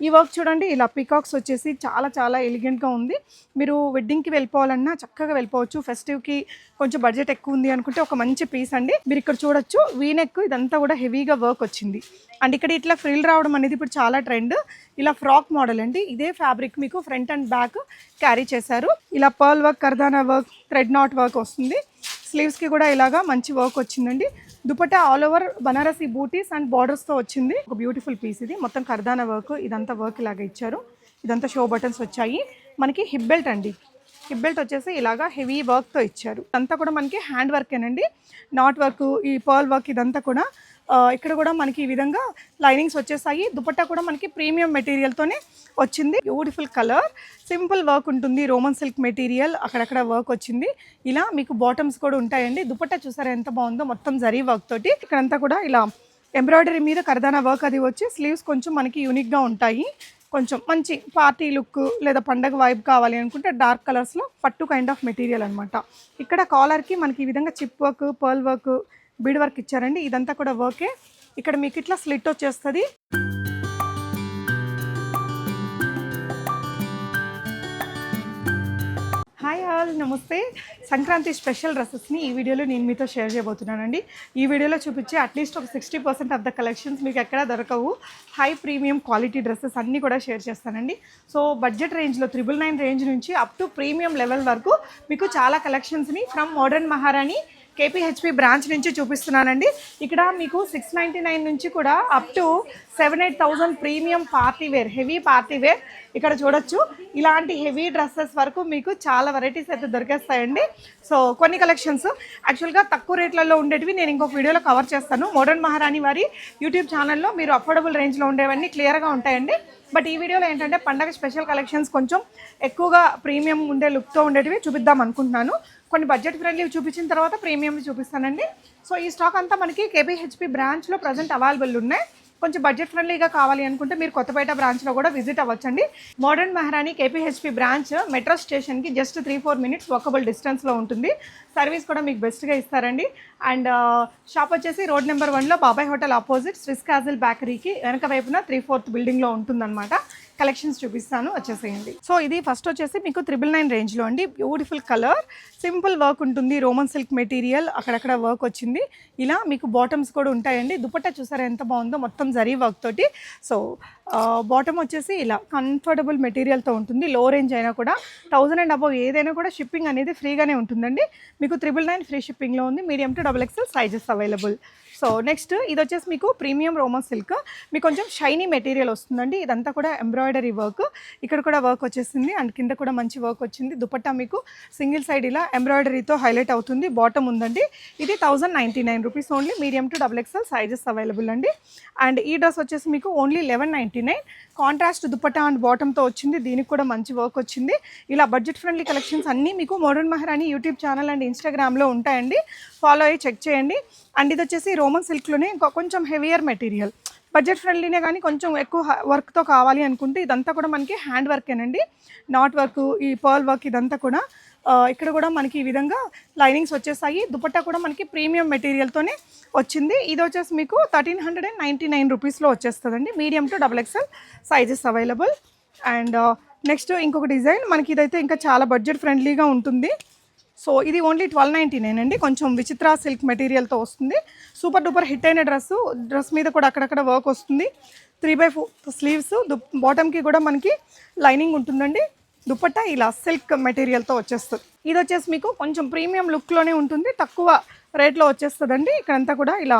ఈ వర్క్ చూడండి ఇలా పికాక్స్ వచ్చేసి చాలా చాలా ఎలిగెంట్గా ఉంది. మీరు వెడ్డింగ్కి వెళ్ళిపోవాలన్నా చక్కగా వెళ్ళిపోవచ్చు. ఫెస్టివ్కి కొంచెం బడ్జెట్ ఎక్కువ ఉంది అనుకుంటే ఒక మంచి పీస్ అండి. మీరు ఇక్కడ చూడొచ్చు వీనెక్ ఇదంతా కూడా హెవీగా వర్క్ వచ్చింది. అండ్ ఇక్కడ ఇట్లా ఫ్రిల్ రావడం అనేది ఇప్పుడు చాలా ట్రెండ్ ఇలా ఫ్రాక్ మోడల్ అండి. ఇదే ఫ్యాబ్రిక్ మీకు ఫ్రంట్ అండ్ బ్యాక్ క్యారీ చేశారు. ఇలా pearl work kardana work thread knot work వస్తుంది స్లీవ్స్కి కూడా ఇలాగా మంచి వర్క్ వచ్చిందండి. Dupatta all over Banarasi butis and బార్డర్స్తో వచ్చింది. ఒక బ్యూటిఫుల్ పీస్ ఇది. మొత్తం కర్దానా వర్క్ ఇదంతా వర్క్ ఇలాగ ఇచ్చారు. ఇదంతా షో బటన్స్ వచ్చాయి. మనకి హిప్ బెల్ట్ అండి. హిప్ బెల్ట్ వచ్చేసి ఇలాగా హెవీ వర్క్తో ఇచ్చారు. ఇదంతా కూడా మనకి హ్యాండ్ వర్కేనండి నాట్ వర్క్ ఈ పర్ల్ వర్క్ ఇదంతా కూడా ఇక్కడ కూడా మనకి ఈ విధంగా లైనింగ్స్ వచ్చేసాయి. దుపట్టా కూడా మనకి ప్రీమియం మెటీరియల్తోనే వచ్చింది. బ్యూటిఫుల్ కలర్ సింపుల్ వర్క్ ఉంటుంది. రోమన్ సిల్క్ మెటీరియల్ అక్కడక్కడ వర్క్ వచ్చింది. ఇలా మీకు బాటమ్స్ కూడా ఉంటాయండి. దుపట్టా చూసారా ఎంత బాగుందో? మొత్తం జరీ వర్క్ తోటి. ఇక్కడంతా కూడా ఇలా ఎంబ్రాయిడరీ మీద కరదానా వర్క్ అది వచ్చి స్లీవ్స్ కొంచెం మనకి యూనిక్గా ఉంటాయి. కొంచెం మంచి పార్టీ లుక్ లేదా పండగ వైబ్ కావాలి అనుకుంటే డార్క్ కలర్స్లో పట్టు కైండ్ ఆఫ్ మెటీరియల్ అనమాట ఇక్కడ కాలర్కి మనకి ఈ విధంగా chip work pearl work bead work ఇచ్చారండి. ఇదంతా కూడా వర్కే. ఇక్కడ మీకు ఇట్లా స్లిట్ వచ్చేస్తుంది. హాయ్ ఆల్ నమస్తే. సంక్రాంతి స్పెషల్ డ్రెస్సెస్ని ఈ వీడియోలో నేను మీతో షేర్ చేయబోతున్నానండి. ఈ వీడియోలో చూపించే అట్లీస్ట్ ఒక sixty percent of the collections మీకు ఎక్కడ దొరకవు. హై ప్రీమియం క్వాలిటీ డ్రెస్సెస్ అన్నీ కూడా షేర్ చేస్తానండి. సో బడ్జెట్ రేంజ్లో త్రిబుల్ నైన్ రేంజ్ నుంచి అప్ టు ప్రీమియం లెవెల్ వరకు మీకు చాలా కలెక్షన్స్ని ఫ్రమ్ మోడర్న్ మహారాణి కేపీహెచ్పి బ్రాంచ్ నుంచి చూపిస్తున్నానండి. ఇక్కడ మీకు సిక్స్ నైంటీ నైన్ నుంచి కూడా up to seven eight thousand premium party wear heavy party wear ఇక్కడ చూడొచ్చు. ఇలాంటి హెవీ డ్రెస్సెస్ వరకు మీకు చాలా వెరైటీస్ అయితే దొరికేస్తాయండి. సో కొన్ని కలెక్షన్స్ యాక్చువల్గా తక్కువ రేట్లలో ఉండేటివి నేను ఇంకొక వీడియోలో కవర్ చేస్తాను. మోడర్న్ మహారాణి వారి యూట్యూబ్ ఛానల్లో మీరు అఫోర్డబుల్ రేంజ్లో ఉండేవన్నీ క్లియర్గా ఉంటాయండి. బట్ ఈ వీడియోలో ఏంటంటే పండగ స్పెషల్ కలెక్షన్స్ కొంచెం ఎక్కువగా ప్రీమియం ఉండే లుక్తో ఉండేటివి చూపిద్దాం అనుకుంటున్నాను. కొన్ని బడ్జెట్ ఫ్రెండ్లీ చూపించిన తర్వాత ప్రీమియం చూపిస్తానండి. సో ఈ స్టాక్ అంతా మనకి కేబీహెచ్పి బ్రాంచ్లో ప్రజెంట్ అవైలబుల్ ఉన్నాయి. కొంచెం బడ్జెట్ ఫ్రెండ్లీగా కావాలి అనుకుంటే మీరు కొత్తపేట బ్రాంచ్లో కూడా visit అవ్వచ్చండి. Modern Maharani KPHB branch metro స్టేషన్కి just three four minutes walkable డిస్టెన్స్లో ఉంటుంది. సర్వీస్ కూడా మీకు బెస్ట్గా ఇస్తారండి. అండ్ షాప్ uh, వచ్చేసి రోడ్ నెంబర్ వన్లో Babai hotel opposite Swiss castle బేకరీకి వెనక వైపున త్రీ ఫోర్త్ బిల్డింగ్లో ఉంటుందన్నమాట. కలెక్షన్స్ చూపిస్తాను వచ్చేసేయండి. సో ఇది ఫస్ట్ వచ్చేసి మీకు త్రిబుల్ నైన్ రేంజ్లో అండి. బ్యూటిఫుల్ కలర్ సింపుల్ వర్క్ ఉంటుంది రోమన్ సిల్క్ మెటీరియల్ అక్కడక్కడ వర్క్ వచ్చింది. ఇలా మీకు బాటమ్స్ కూడా ఉంటాయండి. దుపట్టా చూసారా ఎంత బాగుందో? మొత్తం జరీ వర్క్ తోటి. సో బాటమ్ వచ్చేసి ఇలా కంఫర్టబుల్ మెటీరియల్తో ఉంటుంది. లో రేంజ్ అయినా కూడా థౌజండ్ అండ్ అబౌవ్ ఏదైనా కూడా షిప్పింగ్ అనేది ఫ్రీగానే ఉంటుందండి. మీకు త్రిబుల్ నైన్ ఫ్రీ షిప్పింగ్లో ఉంది. Medium to double XL sizes available so next ఇది వచ్చేసి మీకు ప్రీమియం రోమన్ సిల్క్. మీకు కొంచెం షైనీ మెటీరియల్ వస్తుందండి. ఇదంతా కూడా ఎంబ్రాయిడరీ వర్క్. ఇక్కడ కూడా వర్క్ వచ్చేసింది. అండ్ కింద కూడా మంచి వర్క్ వచ్చింది. దుపట్టా మీకు సింగిల్ సైడ్ ఇలా ఎంబ్రాయిడరీతో హైలైట్ అవుతుంది. బాటమ్ ఉందండి. ఇది thousand ninety nine rupees only. Medium to double XL sizes available అండి. అండ్ ఈ డ్రెస్ వచ్చేసి మీకు only eleven ninety nine. Contrast dupatta and బాటమ్తో వచ్చింది. దీనికి కూడా మంచి వర్క్ వచ్చింది. ఇలా బడ్జెట్ ఫ్రెండ్లీ కలెక్షన్స్ అన్నీ మీకు మోడర్న్ మహారాణి యూట్యూబ్ ఛానల్ అండ్ ఇన్స్టాగ్రామ్లో ఉంటాయండి. ఫాలో అయ్యి చెక్ చేయండి. అండ్ ఇది వచ్చేసి రోమన్ సిల్క్లోనే ఇంకా కొంచెం హెవియర్ మెటీరియల్ బడ్జెట్ ఫ్రెండ్లీనే కానీ కొంచెం ఎక్కువ వర్క్తో కావాలి అనుకుంటే ఇదంతా కూడా మనకి హ్యాండ్ వర్కేనండి నాట్ వర్క్ ఈ పర్ల్ వర్క్ ఇదంతా కూడా ఇక్కడ కూడా మనకి ఈ విధంగా లైనింగ్స్ వచ్చేసాయి. దుపట్టా కూడా మనకి ప్రీమియం మెటీరియల్తోనే వచ్చింది. ఇది వచ్చేసి మీకు thirteen hundred and ninety nine రూపీస్లో వచ్చేస్తుందండి medium to double XL sizes available and next ఇంకొక డిజైన్ మనకి ఇదైతే ఇంకా చాలా బడ్జెట్ ఫ్రెండ్లీగా ఉంటుంది. సో ఇది ఓన్లీ ట్వెల్వ్ నైంటీ నైన్ అండి. కొంచెం విచిత్ర సిల్క్ మెటీరియల్తో వస్తుంది. సూపర్ డూపర్ హిట్ అయిన డ్రెస్ డ్రెస్ మీద కూడా అక్కడక్కడ వర్క్ వస్తుంది. త్రీ బై ఫోర్ స్లీవ్స్ బాటమ్కి కూడా మనకి లైనింగ్ ఉంటుందండి. దుపట్టా ఇలా సిల్క్ మెటీరియల్తో వచ్చేస్తుంది. ఇది వచ్చేసి మీకు కొంచెం ప్రీమియం లుక్లోనే ఉంటుంది. తక్కువ రేట్లో వచ్చేస్తుందండి. ఇక్కడంతా కూడా ఇలా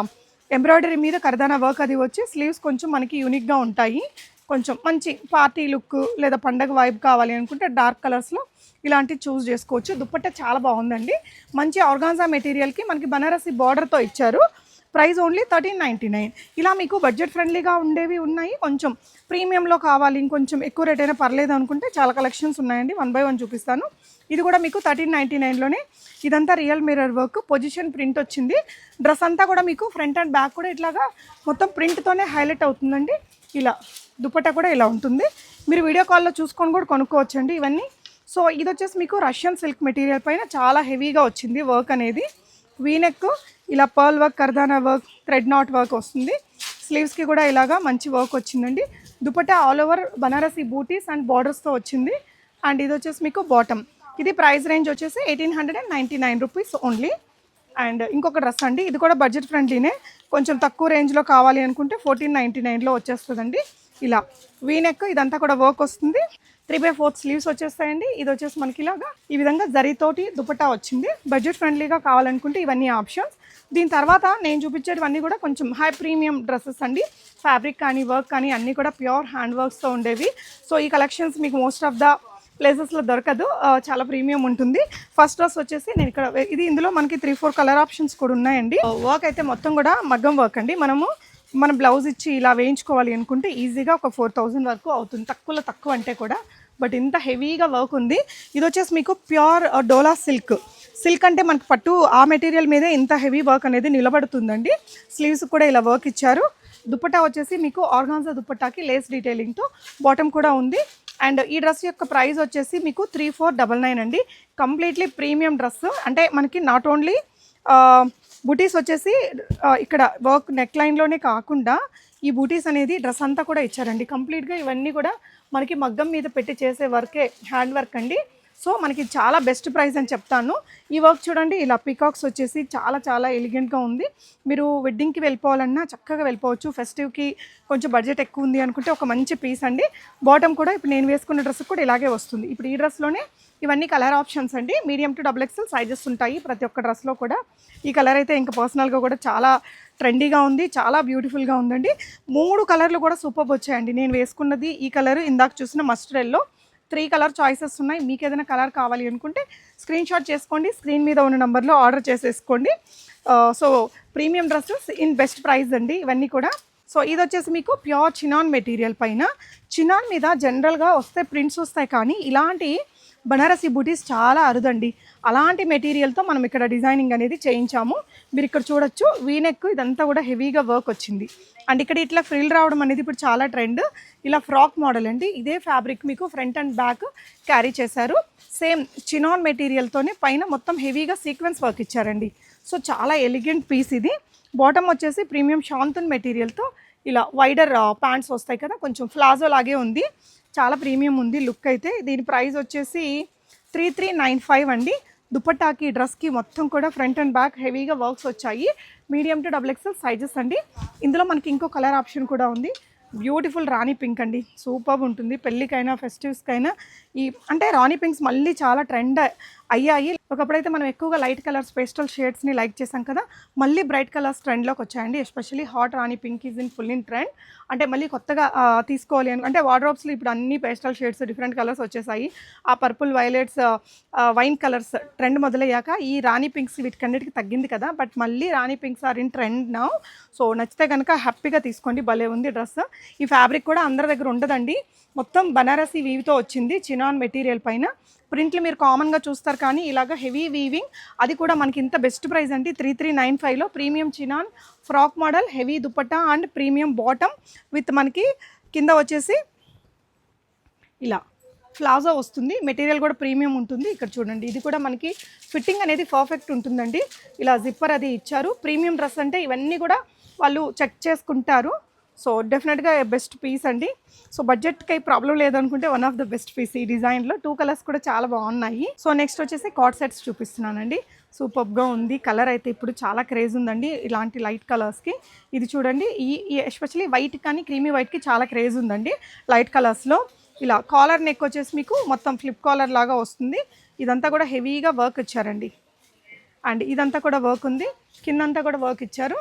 ఎంబ్రాయిడరీ మీద కరదానా వర్క్ అది వచ్చి స్లీవ్స్ కొంచెం మనకి యూనిక్గా ఉంటాయి. కొంచెం మంచి పార్టీ లుక్ లేదా పండగ వైబ్ కావాలి అనుకుంటే డార్క్ కలర్స్లో ఇలాంటివి చూస్ చేసుకోవచ్చు. దుప్పట్ట చాలా బాగుందండి. మంచి ఆర్గాన్జా మెటీరియల్కి మనకి బనారసి బార్డర్తో ఇచ్చారు. Price only thirteen ninety nine. ఇలా మీకు బడ్జెట్ ఫ్రెండ్లీగా ఉండేవి ఉన్నాయి. కొంచెం ప్రీమియంలో కావాలి ఇంకొంచెం ఎక్కువ రేట్ అయినా పర్లేదు అనుకుంటే చాలా కలెక్షన్స్ ఉన్నాయండి. వన్ బై వన్ చూపిస్తాను. ఇది కూడా మీకు థర్టీన్ నైంటీ నైన్లోనే ఇదంతా real mirror work position print వచ్చింది. డ్రెస్ అంతా కూడా మీకు ఫ్రంట్ అండ్ బ్యాక్ కూడా ఇట్లాగా మొత్తం ప్రింట్తోనే హైలైట్ అవుతుందండి. ఇలా దుపట్టా కూడా ఇలా ఉంటుంది. మీరు వీడియో కాల్లో చూసుకొని కూడా కొనుక్కోవచ్చండి ఇవన్నీ. సో ఇది వచ్చేసి మీకు రష్యన్ సిల్క్ మెటీరియల్ పైన చాలా హెవీగా వచ్చింది వర్క్ అనేది. వీనెక్ ఇలా pearl work kardana work thread knot work వస్తుంది. స్లీవ్స్కి కూడా ఇలాగా మంచి వర్క్ వచ్చిందండి. Dupatta all over Banarasi butis and బార్డర్స్తో వచ్చింది. అండ్ ఇది వచ్చేసి మీకు బాటమ్. ఇది ప్రైస్ రేంజ్ వచ్చేసి eighteen hundred and ninety nine rupees only. And ఇంకొక డ్రెస్ అండి. ఇది కూడా బడ్జెట్ ఫ్రెండ్లీనే. కొంచెం తక్కువ రేంజ్లో కావాలి అనుకుంటే ఫోర్టీన్ నైంటీ నైన్లో వచ్చేస్తుందండి. ఇలా వీనెక్ ఇదంతా కూడా వర్క్ వస్తుంది. త్రీ బై ఫోర్త్ స్లీవ్స్ వచ్చేస్తాయండి. ఇది వచ్చేసి మనకి ఇలాగా. ఈ విధంగా జరీతోటి దుపట్టా వచ్చింది. బడ్జెట్ ఫ్రెండ్లీగా కావాలనుకుంటే ఇవన్నీ ఆప్షన్స్ దీని తర్వాత నేను చూపించేటివన్నీ కూడా కొంచెం హై ప్రీమియం డ్రెస్సెస్ అండి. ఫ్యాబ్రిక్ కానీ వర్క్ కానీ అన్నీ కూడా ప్యూర్ హ్యాండ్ వర్క్స్తో ఉండేవి. సో ఈ కలెక్షన్స్ మీకు మోస్ట్ ఆఫ్ ద ప్లేసెస్లో దొరకదు. చాలా ప్రీమియం ఉంటుంది. ఫస్ట్ డ్రెస్ వచ్చేసి నేను ఇక్కడ ఇది ఇందులో మనకి త్రీ ఫోర్ కలర్ ఆప్షన్స్ కూడా ఉన్నాయండి. వర్క్ అయితే మొత్తం కూడా మగ్గం వర్క్ అండి. మనము మన బ్లౌజ్ ఇచ్చి ఇలా వేయించుకోవాలి అనుకుంటే ఈజీగా ఒక ఫోర్ థౌజండ్ వరకు అవుతుంది. తక్కువలో తక్కువ అంటే కూడా. బట్ ఇంత హెవీగా వర్క్ ఉంది. ఇది వచ్చేసి మీకు ప్యూర్ డోలా సిల్క్. సిల్క్ అంటే మనకు పట్టు ఆ మెటీరియల్ మీదే ఇంత హెవీ వర్క్ అనేది నిలబడుతుందండి. స్లీవ్స్ కూడా ఇలా వర్క్ ఇచ్చారు. దుపట్టా వచ్చేసి మీకు ఆర్గాన్జా దుపట్టాకి లేస్ డీటెయిలింగ్తో బాటమ్ కూడా ఉంది. అండ్ ఈ డ్రెస్ యొక్క ప్రైస్ వచ్చేసి మీకు త్రీ ఫోర్ డబల్ నైన్ అండి. Completely premium dress. అంటే మనకి నాట్ ఓన్లీ బూటీస్ వచ్చేసి ఇక్కడ వర్క్ నెక్ లైన్లోనే కాకుండా ఈ బూటీస్ అనేది డ్రెస్ అంతా కూడా ఇచ్చారండి. కంప్లీట్గా ఇవన్నీ కూడా మనకి మగ్గం మీద పెట్టి చేసే వర్కే హ్యాండ్ వర్క్ అండి. సో మనకి చాలా బెస్ట్ ప్రైస్ అని చెప్తాను. ఈ వర్క్ చూడండి ఇలా పికాక్స్ వచ్చేసి చాలా చాలా ఎలిగెంట్గా ఉంది. మీరు వెడ్డింగ్కి వెళ్ళిపోవాలన్నా చక్కగా వెళ్ళిపోవచ్చు. ఫెస్టివ్కి కొంచెం బడ్జెట్ ఎక్కువ ఉంది అనుకుంటే ఒక మంచి పీస్ అండి. బాటమ్ కూడా ఇప్పుడు నేను వేసుకున్న డ్రెస్ కూడా ఇలాగే వస్తుంది. ఇప్పుడు ఈ డ్రెస్లోనే ఇవన్నీ కలర్ ఆప్షన్స్ అండి. Medium to double XL sizes ఉంటాయి ప్రతి ఒక్క డ్రెస్లో కూడా. ఈ కలర్ అయితే ఇంకా పర్సనల్గా కూడా చాలా ట్రెండీగా ఉంది చాలా బ్యూటిఫుల్గా ఉందండి. మూడు కలర్లు కూడా సూపర్ వచ్చాయండి. నేను వేసుకున్నది ఈ కలర్ ఇందాక చూసిన mustard yellow yellow three colour choices ఉన్నాయి. మీకు ఏదైనా కలర్ కావాలి అనుకుంటే స్క్రీన్ షాట్ చేసుకోండి. స్క్రీన్ మీద ఉన్న నెంబర్లో ఆర్డర్ చేసేసుకోండి. So premium dresses in best price అండి ఇవన్నీ కూడా. సో ఇది వచ్చేసి మీకు ప్యూర్ చినాన్ మెటీరియల్ పైన. చినాన్ మీద జనరల్గా వస్తే ప్రింట్స్ వస్తాయి కానీ ఇలాంటి బనారసి బూటీస్ చాలా అరుదండి. అలాంటి మెటీరియల్తో మనం ఇక్కడ డిజైనింగ్ అనేది చేయించాము. మీరు ఇక్కడ చూడొచ్చు వీనెక్ ఇదంతా కూడా హెవీగా వర్క్ వచ్చింది. అండ్ ఇక్కడ ఇట్లా ఫ్రిల్ రావడం అనేది ఇప్పుడు చాలా ట్రెండ్. ఇలా ఫ్రాక్ మోడల్ అండి. ఇదే ఫ్యాబ్రిక్ మీకు ఫ్రంట్ అండ్ బ్యాక్ క్యారీ చేశారు. సేమ్ చినాన్ మెటీరియల్తోనే పైన మొత్తం హెవీగా సీక్వెన్స్ వర్క్ ఇచ్చారండి. సో చాలా ఎలిగెంట్ పీస్ ఇది. బాటమ్ వచ్చేసి ప్రీమియం శాంతన్ మెటీరియల్తో ఇలా వైడర్ ప్యాంట్స్ వస్తాయి కదా కొంచెం ఫ్లాజో లాగే ఉంది. చాలా ప్రీమియం ఉంది లుక్ అయితే. దీని ప్రైస్ వచ్చేసి త్రీ త్రీ నైన్ ఫైవ్ అండి. దుపట్టాకి డ్రెస్కి మొత్తం కూడా ఫ్రంట్ అండ్ బ్యాక్ హెవీగా వర్క్స్ వచ్చాయి. Medium to double XL sizes అండి. ఇందులో మనకి ఇంకో కలర్ ఆప్షన్ కూడా ఉంది. బ్యూటిఫుల్ రాణి పింక్ అండి. సూపర్ ఉంటుంది. పెళ్ళికైనా ఫెస్టివ్స్కైనా. ఈ అంటే రాణి పింక్స్ మళ్ళీ చాలా ట్రెండ్ అయ్యాయి. ఒకప్పుడైతే మనం ఎక్కువగా లైట్ కలర్స్ పేస్టల్ షేడ్స్ని లైక్ చేసాం కదా మళ్ళీ బ్రైట్ కలర్స్ ట్రెండ్లోకి వచ్చాయండి. Especially hot rani pink is in full in trend. అంటే మళ్ళీ కొత్తగా తీసుకోవాలి అని అంటే వార్డ్రోబ్స్లో ఇప్పుడు అన్ని పేస్టల్ షేడ్స్ డిఫరెంట్ కలర్స్ వచ్చేసాయి. ఆ purple violets wine colours trend మొదలయ్యాక ఈ రాణి పింక్స్ వీటికన్నిటికి తగ్గింది కదా బట్ మళ్ళీ rani pinks are in trend నా. సో నచ్చితే కనుక హ్యాపీగా తీసుకోండి భలే ఉంది డ్రెస్. ఈ ఫ్యాబ్రిక్ కూడా అందరి దగ్గర ఉండదండి. మొత్తం బనారసి వీవితో వచ్చింది చినాన్ మెటీరియల్ పైన. ప్రింట్లు మీరు కామన్గా చూస్తారు కానీ ఇలాగ హెవీ వీవింగ్ అది కూడా మనకి ఇంత బెస్ట్ ప్రైస్ అండి. త్రీ త్రీ నైన్ ఫైవ్లో premium chinon frock model heavy dupatta and premium bottom with మనకి కింద వచ్చేసి ఇలా ప్లాజో వస్తుంది. మెటీరియల్ కూడా ప్రీమియం ఉంటుంది. ఇక్కడ చూడండి ఇది కూడా మనకి ఫిట్టింగ్ అనేది పర్ఫెక్ట్ ఉంటుందండి. ఇలా జిప్పర్ అది ఇచ్చారు. ప్రీమియం డ్రెస్ అంటే ఇవన్నీ కూడా వాళ్ళు చెక్ చేసుకుంటారు. సో డెఫినెట్గా బెస్ట్ పీస్ అండి. సో బడ్జెట్కి ప్రాబ్లం లేదనుకుంటే one of the best piece ఈ డిజైన్లో. టూ కలర్స్ కూడా చాలా బాగున్నాయి. సో నెక్స్ట్ వచ్చేసి కాట్ సెట్స్ చూపిస్తున్నానండి. సూపర్గా ఉంది. కలర్ అయితే ఇప్పుడు చాలా క్రేజ్ ఉందండి ఇలాంటి లైట్ కలర్స్కి. ఇది చూడండి. ఈ ఎస్పెషలీ వైట్ కానీ క్రీమీ వైట్కి చాలా క్రేజ్ ఉందండి లైట్ కలర్స్లో. ఇలా కాలర్ నెక్ వచ్చేసి మీకు మొత్తం ఫ్లిప్ కాలర్ లాగా వస్తుంది. ఇదంతా కూడా హెవీగా వర్క్ ఇచ్చారండి. అండ్ ఇదంతా కూడా వర్క్ ఉంది. కిందంతా కూడా వర్క్ ఇచ్చారు.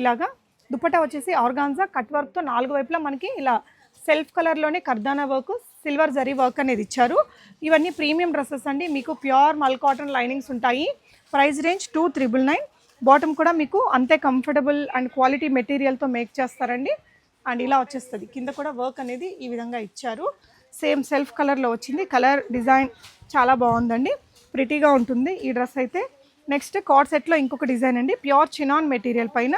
ఇలాగా దుపట్టా వచ్చేసి ఆర్గాన్జా కట్ వర్క్తో నాలుగు వైపులా మనకి ఇలా సెల్ఫ్ కలర్లోనే కర్దానా వర్క్ సిల్వర్ జరీ వర్క్ అనేది ఇచ్చారు. ఇవన్నీ ప్రీమియం డ్రెస్సెస్ అండి. మీకు ప్యూర్ మల్ కాటన్ లైనింగ్స్ ఉంటాయి. Price range two triple nine. Bottom కూడా మీకు అంతే కంఫర్టబుల్ అండ్ క్వాలిటీ మెటీరియల్తో మేక్ చేస్తారండి. అండ్ ఇలా వచ్చేస్తుంది. కింద కూడా వర్క్ అనేది ఈ విధంగా ఇచ్చారు. సేమ్ సెల్ఫ్ కలర్లో వచ్చింది. కలర్ డిజైన్ చాలా బాగుందండి. ప్రిటీగా ఉంటుంది ఈ డ్రెస్ అయితే. నెక్స్ట్ కార్డ్ సెట్లో ఇంకొక డిజైన్ అండి. ప్యూర్ చినాన్ మెటీరియల్ పైన.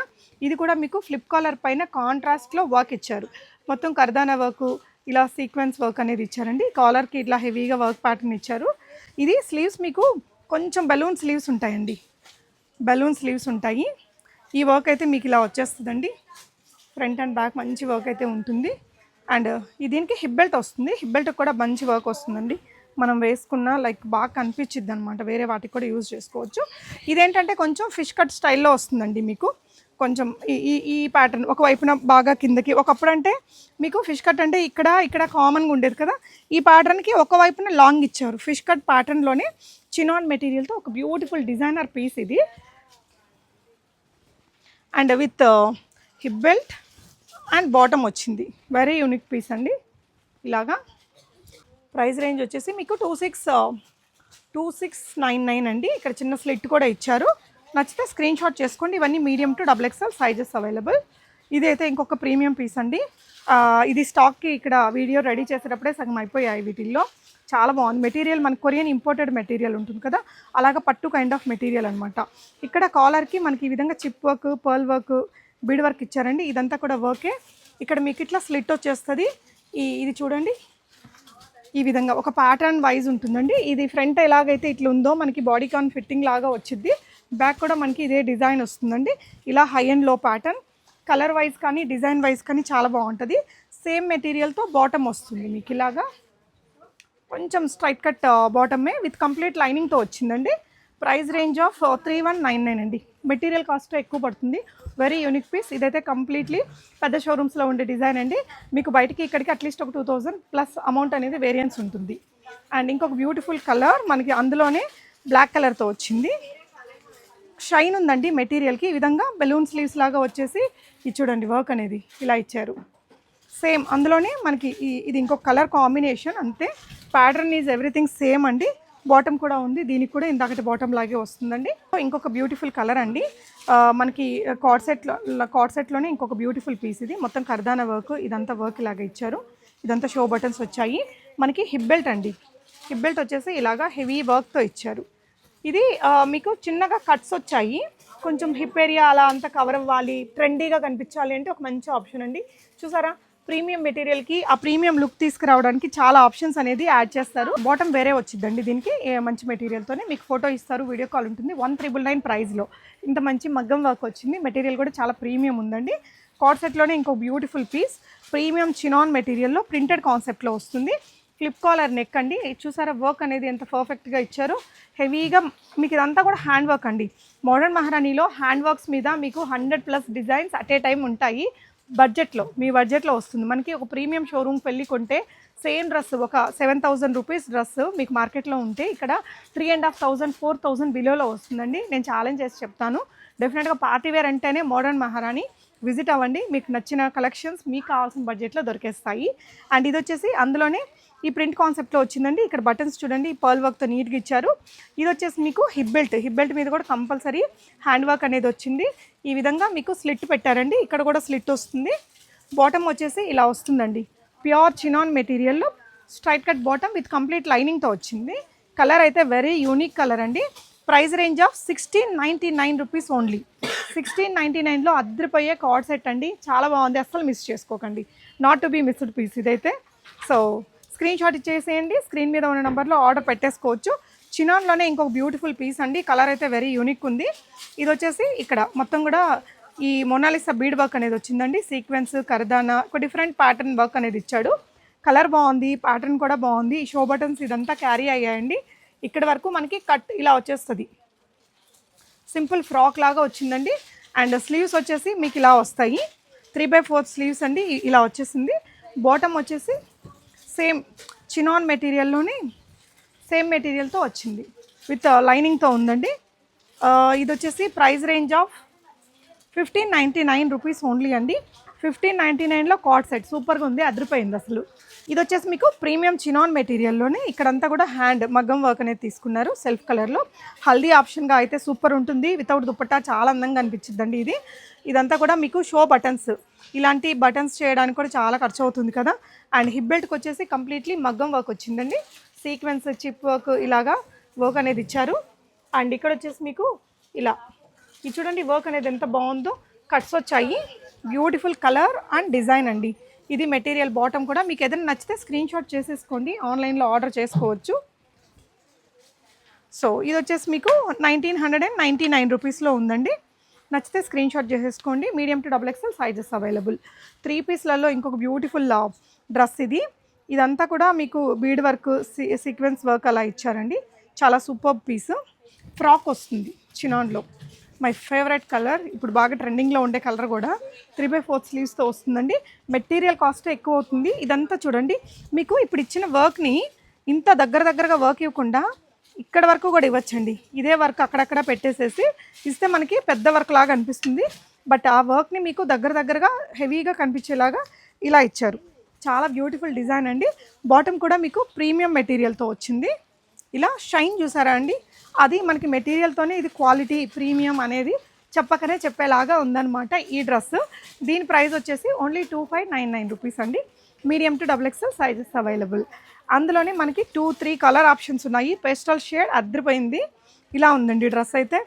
ఇది కూడా మీకు ఫ్లిప్ కాలర్ పైన కాంట్రాస్ట్లో వర్క్ ఇచ్చారు. మొత్తం కర్దానా వర్క్ ఇలా సీక్వెన్స్ వర్క్ అనేది ఇచ్చారండి. కాలర్కి ఇట్లా హెవీగా వర్క్ ప్యాటర్న్ ఇచ్చారు. ఇది స్లీవ్స్ మీకు కొంచెం బెలూన్ స్లీవ్స్ ఉంటాయండి. బెలూన్ స్లీవ్స్ ఉంటాయి. ఈ వర్క్ అయితే మీకు ఇలా వచ్చేస్తుందండి. ఫ్రంట్ అండ్ బ్యాక్ మంచి వర్క్ అయితే ఉంటుంది. అండ్ దీనికి హిబ్బెల్ట్ వస్తుంది. హిట్బెల్ట్ కూడా మంచి వర్క్ వస్తుందండి. మనం వేసుకున్న లైక్ బాగా కనిపించిద్ది అనమాట వేరే వాటికి కూడా యూజ్ చేసుకోవచ్చు. ఇదేంటంటే కొంచెం ఫిష్ కట్ స్టైల్లో వస్తుందండి మీకు. కొంచెం ఈ ఈ ఈ ప్యాటర్న్ ఒక వైపున బాగా కిందకి ఒకప్పుడు అంటే మీకు ఫిష్ కట్ అంటే ఇక్కడ ఇక్కడ కామన్గా ఉండేది కదా. ఈ ప్యాటర్న్కి ఒక వైపున లాంగ్ ఇచ్చారు. ఫిష్ కట్ ప్యాటర్న్లోనే చినాన్ మెటీరియల్తో ఒక బ్యూటిఫుల్ డిజైనర్ పీస్ ఇది. And with hip belt and bottom వచ్చింది. వెరీ యూనిక్ పీస్ అండి. ఇలాగా ప్రైస్ రేంజ్ వచ్చేసి మీకు two six two six nine nine అండి. ఇక్కడ చిన్న స్లిట్ కూడా ఇచ్చారు. నచ్చితే స్క్రీన్ షాట్ చేసుకోండి. ఇవన్నీ medium to double XL sizes available. ఇదైతే ఇంకొక ప్రీమియం పీస్ అండి. ఇది స్టాక్కి ఇక్కడ వీడియో రెడీ చేసేటప్పుడే సగం అయిపోయాయి వీటిల్లో. చాలా బాగుంది. మెటీరియల్ మన కొరియన్ ఇంపోర్టెడ్ మెటీరియల్ ఉంటుంది కదా. అలాగ పట్టు కైండ్ ఆఫ్ మెటీరియల్ అనమాట ఇక్కడ కాలర్కి మనకి ఈ విధంగా chip work pearl work bead work ఇచ్చారండి. ఇదంతా కూడా వర్కే ఇక్కడ మీకు ఇట్లా స్లిట్ వచ్చేస్తుంది. ఈ ఇది చూడండి. ఈ విధంగా ఒక ప్యాటర్న్ వైజ్ ఉంటుందండి. ఇది ఫ్రంట్ ఎలాగైతే ఇట్లా ఉందో మనకి బాడీ కాన్ ఫిట్టింగ్ లాగా వచ్చింది బ్యాక్ కూడా మనకి ఇదే డిజైన్ వస్తుందండి. ఇలా హై అండ్లో ప్యాటర్న్ కలర్ వైజ్ కానీ డిజైన్ వైజ్ కానీ చాలా బాగుంటుంది. సేమ్ మెటీరియల్తో బాటమ్ వస్తుంది మీకు ఇలాగా. కొంచెం స్ట్రైట్ కట్ బాటమే విత్ కంప్లీట్ లైనింగ్తో వచ్చిందండి. Price range of three one nine nine అండి. మెటీరియల్ కాస్ట్ ఎక్కువ పడుతుంది. వెరీ యూనిక్ పీస్ ఇదైతే కంప్లీట్లీ పెద్ద షోరూమ్స్లో ఉండే డిజైన్ అండి. మీకు బయటికి ఇక్కడికి అట్లీస్ట్ ఒక టూ థౌజండ్ ప్లస్ అమౌంట్ అనేది వేరియన్స్ ఉంటుంది. అండ్ ఇంకొక బ్యూటిఫుల్ కలర్ మనకి అందులోనే బ్లాక్ కలర్తో వచ్చింది. షైన్ ఉందండి మెటీరియల్కి ఈ విధంగా బెలూన్ స్లీవ్స్ లాగా వచ్చేసి ఇది చూడండి వర్క్ అనేది ఇలా ఇచ్చారు. సేమ్ అందులోనే మనకి ఇది ఇంకొక కలర్ కాంబినేషన్ అంతే. ప్యాటర్న్ ఈజ్ ఎవ్రీథింగ్ సేమ్ అండి. బాటమ్ కూడా ఉంది. దీనికి కూడా ఇందాకటి బాటమ్ లాగే వస్తుందండి. సో ఇంకొక బ్యూటిఫుల్ కలర్ అండి. మనకి కార్డ్ సెట్లో కార్డ్ సెట్లోనే ఇంకొక బ్యూటిఫుల్ పీస్ ఇది. మొత్తం కర్దానా వర్క్ ఇదంతా వర్క్ ఇలాగా ఇచ్చారు. ఇదంతా షో బటన్స్ వచ్చాయి. మనకి హిప్ బెల్ట్ అండి. హిప్ బెల్ట్ వచ్చేసి ఇలాగా హెవీ వర్క్తో ఇచ్చారు. ఇది మీకు చిన్నగా కట్స్ వచ్చాయి. కొంచెం హిప్ ఏరియా అలా అంతా కవర్ అవ్వాలి ట్రెండీగా కనిపించాలి అంటే ఒక మంచి ఆప్షన్ అండి. చూసారా? ప్రీమియం మెటీరియల్కి ఆ ప్రీమియం లుక్ తీసుకురావడానికి చాలా ఆప్షన్స్ అనేది యాడ్ చేస్తారు. బాటమ్ వేరే వచ్చిందండి దీనికి. మంచి మెటీరియల్తోనే మీకు ఫోటో ఇస్తారు వీడియో కాల్ ఉంటుంది. వన్ త్రిబుల్ నైన్ ప్రైస్లో ఇంత మంచి మగ్గం వర్క్ వచ్చింది. మెటీరియల్ కూడా చాలా ప్రీమియం ఉందండి. కార్డ్ సెట్లోనే ఇంకో బ్యూటిఫుల్ పీస్. ప్రీమియం చినాన్ మెటీరియల్లో ప్రింటెడ్ కాన్సెప్ట్లో వస్తుంది. క్లిప్ కాలర్ నెక్ అండి. ఇది చూసారా వర్క్ అనేది ఎంత పర్ఫెక్ట్గా ఇచ్చారు. హెవీగా మీకు ఇదంతా కూడా హ్యాండ్ వర్క్ అండి. మోడర్న్ మహారాణిలో హ్యాండ్ వర్క్స్ మీద మీకు hundred plus designs at a time ఉంటాయి. బడ్జెట్లో మీ బడ్జెట్లో వస్తుంది. మనకి ఒక ప్రీమియం షోరూమ్కి వెళ్ళి కొంటే సేమ్ డ్రెస్ ఒక సెవెన్ థౌజండ్ రూపీస్ డ్రెస్ మీకు మార్కెట్లో ఉంటే ఇక్కడ three and half thousand four thousand బిలోలో వస్తుందండి. నేను ఛాలెంజ్ చేసి చెప్తాను. డెఫినెట్గా పార్టీ వేర్ అంటేనే మోడర్న్ మహారాణి. విజిట్ అవ్వండి. మీకు నచ్చిన కలెక్షన్స్ మీకు కావాల్సిన బడ్జెట్లో దొరికేస్తాయి. అండ్ ఇది వచ్చేసి అందులోనే ఈ ప్రింట్ కాన్సెప్ట్లో వచ్చిందండి. ఇక్కడ బటన్స్ చూడండి ఈ పర్ల్ వర్క్తో నీట్గా ఇచ్చారు. ఇది వచ్చేసి మీకు హిప్ బెల్ట్. హిప్ బెల్ట్ మీద కూడా కంపల్సరీ హ్యాండ్ వర్క్ అనేది వచ్చింది. ఈ విధంగా మీకు స్లిట్ పెట్టారండి. ఇక్కడ కూడా స్లిట్ వస్తుంది. బాటమ్ వచ్చేసి ఇలా వస్తుందండి. Pure chinon మెటీరియల్లో straight cut bottom with complete లైనింగ్తో వచ్చింది. కలర్ అయితే వెరీ యూనిక్ కలర్ అండి. Price range of sixteen ninety nine rupees only. Sixteen ninety నైన్లో అద్దరిపోయే కార్డ్ సెట్ అండి. చాలా బాగుంది. అస్సలు మిస్ చేసుకోకండి. Not to be missed piece ఇదైతే. సో స్క్రీన్ షాట్ ఇచ్చేసేయండి. స్క్రీన్ మీద ఉన్న నెంబర్లో ఆర్డర్ పెట్టేసుకోవచ్చు. చినాన్లోనే ఇంకొక బ్యూటిఫుల్ పీస్ అండి. కలర్ అయితే వెరీ యూనిక్ ఉంది. ఇది వచ్చేసి ఇక్కడ మొత్తం కూడా ఈ మొనాలిసా బీడ్ వర్క్ అనేది వచ్చిందండి. సీక్వెన్స్ కరదానా ఒక డిఫరెంట్ ప్యాటర్న్ వర్క్ అనేది ఇచ్చాడు. కలర్ బాగుంది ప్యాటర్న్ కూడా బాగుంది. షో బటన్స్ ఇదంతా క్యారీ అయ్యాయండి. ఇక్కడ వరకు మనకి కట్ ఇలా వచ్చేస్తుంది. సింపుల్ ఫ్రాక్ లాగా వచ్చిందండి. అండ్ స్లీవ్స్ వచ్చేసి మీకు ఇలా వస్తాయి. త్రీ బై ఫోర్త్ స్లీవ్స్ అండి. ఇలా వచ్చేసింది. బాటమ్ వచ్చేసి సేమ్ చినాన్ మెటీరియల్లోని సేమ్ మెటీరియల్తో వచ్చింది. విత్ లైనింగ్తో ఉందండి. ఇది వచ్చేసి price range of fifteen ninety nine rupees only అండి. ఫిఫ్టీన్ నైంటీ నైన్లో కార్డ్ సెట్. సూపర్గా ఉంది అదిరిపోయింది అసలు. ఇది వచ్చేసి మీకు ప్రీమియం చినాన్ మెటీరియల్లోనే ఇక్కడంతా కూడా హ్యాండ్ మగ్గం వర్క్ అనేది తీసుకున్నారు. సెల్ఫ్ కలర్లో హల్దీ ఆప్షన్గా అయితే సూపర్ ఉంటుంది. వితౌట్ దుపట్టా చాలా అందంగా అనిపించిద్దండి ఇది. ఇదంతా కూడా మీకు షో బటన్స్. ఇలాంటి బటన్స్ చేయడానికి కూడా చాలా ఖర్చు అవుతుంది కదా. అండ్ హిప్ బెల్ట్కి వచ్చేసి కంప్లీట్లీ మగ్గం వర్క్ వచ్చిందండి. సీక్వెన్స్ చిప్ వర్క్ ఇలాగా వర్క్ అనేది ఇచ్చారు. అండ్ ఇక్కడ వచ్చేసి మీకు ఇలా. ఇది చూడండి వర్క్ అనేది ఎంత బాగుందో. కట్స్ వచ్చాయి. బ్యూటిఫుల్ కలర్ అండ్ డిజైన్ అండి. ఇది మెటీరియల్ బాటమ్ కూడా. మీకు ఏదైనా నచ్చితే స్క్రీన్ షాట్ చేసేసుకోండి. ఆన్లైన్లో ఆర్డర్ చేసుకోవచ్చు. సో ఇది వచ్చేసి మీకు nineteen hundred and ninety nine రూపీస్లో ఉందండి. నచ్చితే స్క్రీన్ షాట్ చేసేసుకోండి. Medium to double XL sizes available three పీస్లలో ఇంకొక బ్యూటిఫుల్ డ్రెస్ ఇది. ఇదంతా కూడా మీకు బీడ్ వర్క్ సీక్వెన్స్ వర్క్ అలా ఇచ్చారండి. చాలా సూపర్ పీస్ ఫ్రాక్ వస్తుంది చినాన్లో. My favourite colour. ఇప్పుడు బాగా ట్రెండింగ్లో ఉండే కలర్ కూడా త్రీ బై ఫోర్త్ స్లీవ్స్తో వస్తుందండి. మెటీరియల్ కాస్ట్ ఎక్కువ అవుతుంది. ఇదంతా చూడండి. మీకు ఇప్పుడు ఇచ్చిన వర్క్ని ఇంత దగ్గర దగ్గరగా వర్క్ ఇవ్వకుండా ఇక్కడ వరకు కూడా ఇవ్వచ్చండి. ఇదే వర్క్ అక్కడక్కడ పెట్టేసేసి ఇస్తే మనకి పెద్ద వర్క్ లాగా అనిపిస్తుంది. బట్ ఆ వర్క్ని మీకు దగ్గర దగ్గరగా హెవీగా కనిపించేలాగా ఇలా ఇచ్చారు. చాలా బ్యూటిఫుల్ డిజైన్ అండి. బాటమ్ కూడా మీకు ప్రీమియం మెటీరియల్తో వచ్చింది. ఇలా షైన్ చూసారా అండి? అది మనకి మెటీరియల్తోనే ఇది క్వాలిటీ ప్రీమియం అనేది చెప్పకనే చెప్పేలాగా ఉందన్నమాట ఈ డ్రెస్ దీని ప్రైస్ వచ్చేసి only two five nine nine rupees అండి. Medium to double XL sizes available అందులోనే మనకి టూ త్రీ కలర్ ఆప్షన్స్ ఉన్నాయి. పేస్టల్ షేడ్ అద్దరిపోయింది. ఇలా ఉందండి డ్రెస్ అయితే.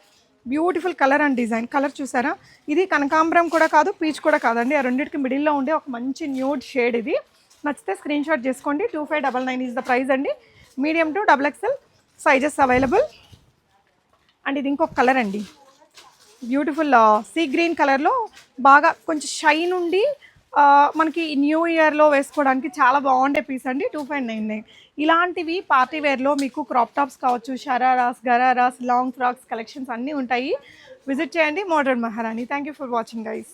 Beautiful colour and design colour చూసారా? ఇది కనకాంబరం కూడా కాదు పీచ్ కూడా కాదండి. ఆ రెండింటికి మిడిల్లో ఉండే ఒక మంచి న్యూడ్ షేడ్ ఇది. నచ్చితే స్క్రీన్ షాట్ చేసుకోండి. Two five double nine is the price అండి. Medium to double XL sizes available and ఇది ఇంకొక కలర్ అండి. బ్యూటిఫుల్ సీ గ్రీన్ కలర్లో బాగా కొంచెం షైన్ ఉండి uh, మనకి న్యూ ఇయర్లో వేసుకోవడానికి చాలా బాగుండే పీస్ అండి. టూ ఫైవ్ నైన్ నైన్ ఇలాంటివి పార్టీ వేర్లో మీకు క్రాప్ టాప్స్ కావచ్చు shararas ghararas long frocks collections అన్నీ ఉంటాయి. విజిట్ చేయండి modern Maharani thank you for watching guys